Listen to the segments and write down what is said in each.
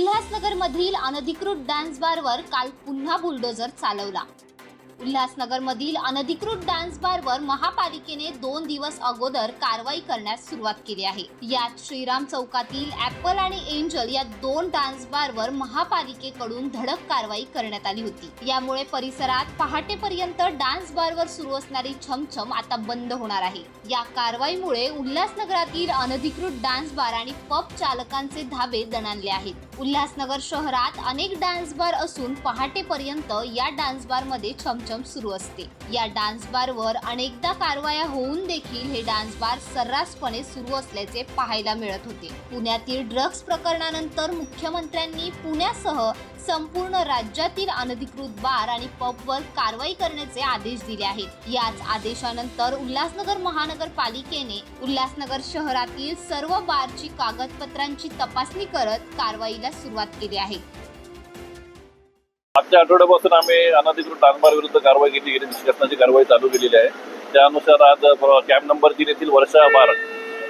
उल्हासनगरमधील अनधिकृत डान्स बारवर काल पुन्हा बुलडोजर चालवला. उल्हासनगरमधील अनधिकृत डान्स बारवर महापालिकेने दोन दिवस अगोदर कारवाई करण्यास सुरुवात केली आहे. यात श्रीराम चौकातील ऍपल आणि एंजल या दोन डान्स बारवर महापालिकेकडून धडक कारवाई करण्यात आली होती. यामुळे परिसरात पहाटेपर्यंत डान्स बारवर सुरू असणारी छमछम आता बंद होणार आहे. या कारवाईमुळे उल्हासनगरातील अनधिकृत डान्स बार आणि पब चालकांचे धाबे दणाणले आहेत. उल्हासनगर शहरात अनेक डान्स बार असून पहाटेपर्यंत या डान्स बारमध्ये छमछम छमछम सुरू असते. या डान्स बारवर अनेकदा कारवाया होऊन देखील हे डान्स बार सर्रासपणे सुरू असल्याचे पाहायला मिळत होते. पुण्यातील ड्रग्ज प्रकरणानंतर मुख्यमंत्र्यांनी पुण्यासह संपूर्ण राज्यातील अनधिकृत बार आणि पबवर कारवाई करण्याचे आदेश दिले आहेत. याच आदेशानंतर उल्हासनगर महानगरपालिकेने उल्हासनगर शहरातील सर्व बारची कागदपत्रांची तपासणी करत कारवाईला सुरुवात केली आहे. मागच्या आठवड्यापासून आम्ही अनधिकृत डान्सबार विरुद्ध कारवाई केली गेली. निष्कर्षणाची कारवाई चालू केलेली आहे. त्यानुसार आज कॅम्प नंबर तीन येथील वर्षा बार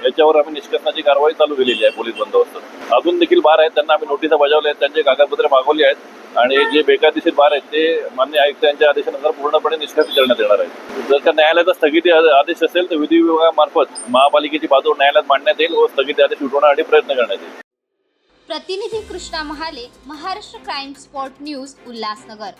याच्यावर आम्ही निष्कर्षणाची कारवाई चालू केलेली आहे पोलीस बंदोबस्त. अजून देखील बार आहेत त्यांना आम्ही नोटिसा बजावल्या आहेत त्यांचे कागदपत्रे मागवली आहेत. आणि जे बेकायदेशीर बार आहेत ते मान्य आयुक्तांच्या आदेशानुसार पूर्णपणे निष्कर्ष करण्यात येणार आहे जर का न्यायालयाचा स्थगिती आदेश असेल तर विधी विभागामार्फत महापालिकेची बाजू न्यायालयात मांडण्यात येईल व स्थगिती आदेश उठवण्यासाठी प्रयत्न करण्यात येईल. प्रतिनिधी Krishna Mahale Maharashtra crime spot news Ulhasnagar.